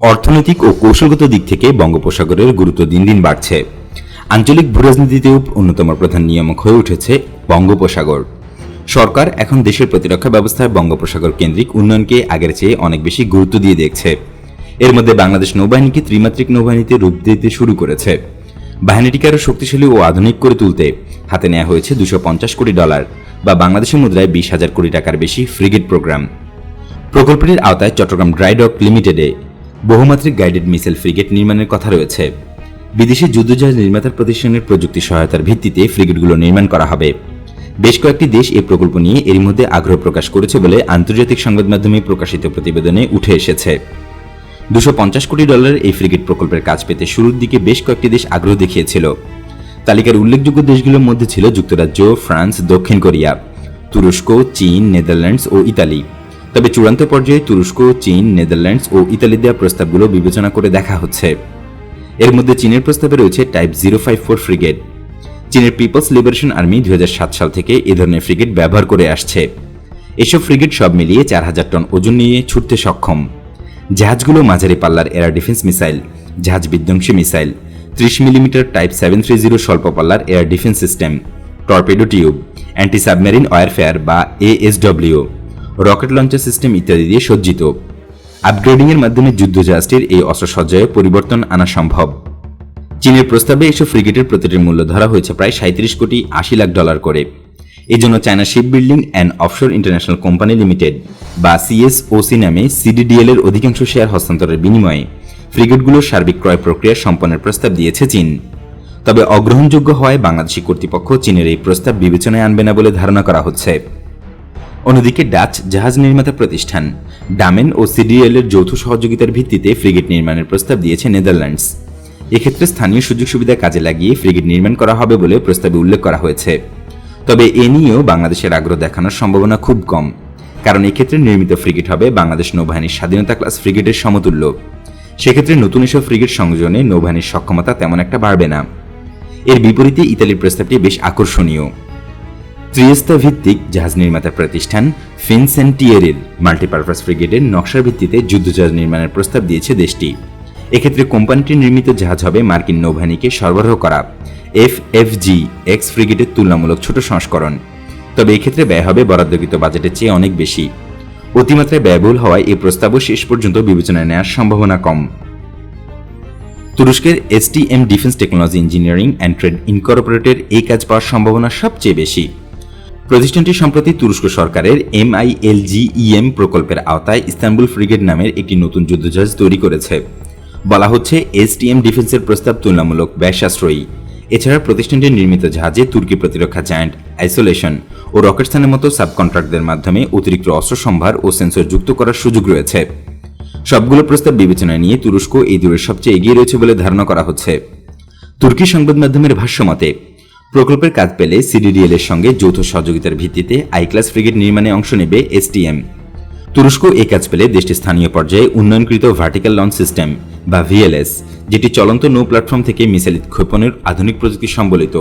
অর্থনৈতিক ও কৌশলগত দিক থেকে বঙ্গোপসাগরের গুরুত্ব দিন দিন বাড়ছে। আঞ্চলিক ভূরাজনীতিতেও অন্যতম প্রধান নিয়ামক হয়ে উঠেছে বঙ্গোপসাগর। সরকার এখন দেশের প্রতিরক্ষা ব্যবস্থায় বঙ্গোপসাগর কেন্দ্রিক উন্নয়নকে আগের চেয়ে অনেক বেশি গুরুত্ব দিয়ে দেখছে। এর মধ্যে বাংলাদেশ নৌবাহিনীকে ত্রিমাত্রিক নৌবাহিনীতে রূপ দিতে শুরু করেছে। বাহিনীটিকে আরও শক্তিশালী ও আধুনিক করে তুলতে হাতে নেওয়া হয়েছে দুশো পঞ্চাশ কোটি ডলার বা বাংলাদেশের মুদ্রায় বিশ হাজার কোটি টাকার বেশি ফ্রিগেট প্রোগ্রাম। প্রকল্পটির আওতায় চট্টগ্রাম ড্রাইডক লিমিটেডে বহুমাত্রিক গাইডেড মিসাইল ফ্রিগেট নির্মাণের কথা রয়েছে। বিদেশি যুদ্ধজাহাজ নির্মাতার প্রতিষ্ঠানের প্রযুক্তি সহায়তার ভিত্তিতে ফ্রিগেটগুলো নির্মাণ করা হবে। বেশ কয়েকটি দেশ এই প্রকল্প নিয়ে এরই মধ্যে আগ্রহ প্রকাশ করেছে বলে আন্তর্জাতিক সংবাদ মাধ্যমে প্রকাশিত প্রতিবেদনে উঠে এসেছে। দুশো পঞ্চাশ কোটি ডলারের এই ফ্রিগেট প্রকল্পের কাজ পেতে শুরুর দিকে বেশ কয়েকটি দেশ আগ্রহ দেখিয়েছিল। তালিকার উল্লেখযোগ্য দেশগুলোর মধ্যে ছিল যুক্তরাজ্য, ফ্রান্স, দক্ষিণ কোরিয়া, তুরস্ক, চীন, নেদারল্যান্ডস ও ইতালি। তবে চূড়ান্ত পর্যায়ে তুরস্ক, চীন, নেদারল্যান্ডস ও ইতালি দেওয়া প্রস্তাবগুলো বিবেচনা করে দেখা হচ্ছে। এর মধ্যে চীনের প্রস্তাবে রয়েছে type zero five four frigate. চীনের পিপলস লিবারেশন আর্মি দু হাজার সাত সাল থেকে এ ধরনের ফ্রিগেট ব্যবহার করে আসছে। এসব ফ্রিগেট সব মিলিয়ে চার হাজার টন ওজন নিয়ে ছুটতে সক্ষম। জাহাজগুলো মাঝারি পাল্লার এয়ার ডিফেন্স মিসাইল, জাহাজ বিধ্বংসী মিসাইল, ত্রিশ millimetre type seven three zero স্বল্প পাল্লার air defence system, torpedo tube, anti submarine warfare বা এএসডব্লিউ রকেট লঞ্চার সিস্টেম ইত্যাদি দিয়ে সজ্জিত। আপগ্রেডিংয়ের মাধ্যমে যুদ্ধজাহাজটির এই অস্ত্রসজ্জায় পরিবর্তন আনা সম্ভব। চীনের প্রস্তাবে এসব ফ্রিগেটের প্রতিটির মূল্য ধরা হয়েছে প্রায় সাঁত্রিশ কোটি আশি লাখ ডলার করে। এজন্য China ship building and offshore international company limited, বা সিএসওসি নামে সিডিডিএল এর অধিকাংশ শেয়ার হস্তান্তরের বিনিময়ে ফ্রিগেটগুলোর সার্বিক ক্রয় প্রক্রিয়া সম্পন্নের প্রস্তাব দিয়েছে চীন। তবে অগ্রহণযোগ্য হওয়ায় বাংলাদেশি কর্তৃপক্ষ চীনের এই প্রস্তাব বিবেচনায় আনবে না বলে ধারণা করা হচ্ছে। অন্যদিকে ডাচ জাহাজ নির্মাতা প্রতিষ্ঠান ডামেন ও সিডিএল এর যৌথ সহযোগিতার ভিত্তিতে ফ্রিগেট নির্মাণের প্রস্তাব দিয়েছে নেদারল্যান্ডস। এক্ষেত্রে স্থানীয় সুযোগ সুবিধা কাজে লাগিয়ে ফ্রিগেট নির্মাণ করা হবে বলে প্রস্তাবে উল্লেখ করা হয়েছে। তবে এ নিয়েও বাংলাদেশের আগ্রহ দেখানোর সম্ভাবনা খুব কম, কারণ এক্ষেত্রে নির্মিত ফ্রিগেট হবে বাংলাদেশ নৌবাহিনীর স্বাধীনতা ক্লাস ফ্রিগেটের সমতুল্য। সেক্ষেত্রে নতুন এসব ফ্রিগেট সংযোজনে নৌবাহিনীর সক্ষমতা তেমন একটা বাড়বে না। এর বিপরীতে ইতালির প্রস্তাবটি বেশ আকর্ষণীয়। ত্রিয়েস্তা ভিত্তিক জাহাজ নির্মাতা প্রতিষ্ঠান ফিনসেন্টিয়েরের মাল্টিপারপাস ফ্রিগেটের নকশার ভিত্তিতে যুদ্ধজাহাজ নির্মাণের প্রস্তাব দিয়েছে দেশটি। এক্ষেত্রে কোম্পানিটির নির্মিত জাহাজ হবে মার্কিন নৌবাহিনীকে সরবরাহ করা। এফ এফ জি এক্স ফ্রিগেটের তুলনামূলক ছোট সংস্করণ। তবে এক্ষেত্রে ব্যয় হবে বরাদ্দকৃত বাজেটের চেয়ে অনেক বেশি। অতিমাত্রায় ব্যয়বহুল হওয়ায় এই প্রস্তাবও শেষ পর্যন্ত বিবেচনায় নেওয়ার সম্ভাবনা কম। তুরস্কের STM defence technology engineering and trade ইনকর্পোরেটের এই কাজ পাওয়ার সম্ভাবনা সবচেয়ে বেশি। প্রতিষ্ঠানটি সম্প্রতি তুরস্ক সরকারের এমআইএলজিইএম প্রকল্পের আওতায় ইস্তানবুল ফ্রিগেট নামের একটি নতুন যুদ্ধজাহাজ তৈরি করেছে। বলা হচ্ছে এসটিএম ডিফেন্সের প্রস্তাব তুলনামূলক ব্যয় সাশ্রয়ী এছাড়া প্রতিষ্ঠানটির নির্মিত জাহাজে তুর্কি প্রতিরক্ষা জায়ান্ট আইসোলেশন ও রকেটস্থানের মতো সাবকন্ট্রাক্টদের মাধ্যমে অতিরিক্ত অস্ত্র সম্ভার ও সেন্সর যুক্ত করার সুযোগ রয়েছে। সবগুলো প্রস্তাব বিবেচনায় নিয়ে তুরস্ক এই দূরের সবচেয়ে এগিয়ে রয়েছে বলে ধারণা করা হচ্ছে। তুর্কি সংবাদ মাধ্যমের ভাষ্যমতে প্রকল্পের কাজ পেলে সিডিডিএল এর সঙ্গে যৌথ সহযোগিতার ভিত্তিতে আই ক্লাস ফ্রিগেট নির্মাণে অংশ নেবে এসটিএম। তুরস্ক এ কাজ পেলে দেশটির স্থানীয় পর্যায়ে উন্নয়নকৃত ভার্টিক্যাল লঞ্চ সিস্টেম, বা ভিএলএস, যেটি চলন্ত নৌ প্ল্যাটফর্ম থেকে মিসাইল ক্ষেপণের আধুনিক প্রযুক্তি সম্বলিত,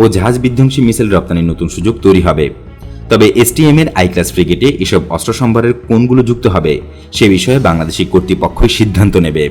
ও জাহাজ বিধ্বংসী মিসাইল রপ্তানির নতুন সুযোগ তৈরি হবে। তবে এসটিএম এর আই ক্লাস ফ্রিগেটে এসব অস্ত্র সম্ভারের কোনগুলো যুক্ত হবে, সে বিষয়ে বাংলাদেশি কর্তৃপক্ষই সিদ্ধান্ত নেবে।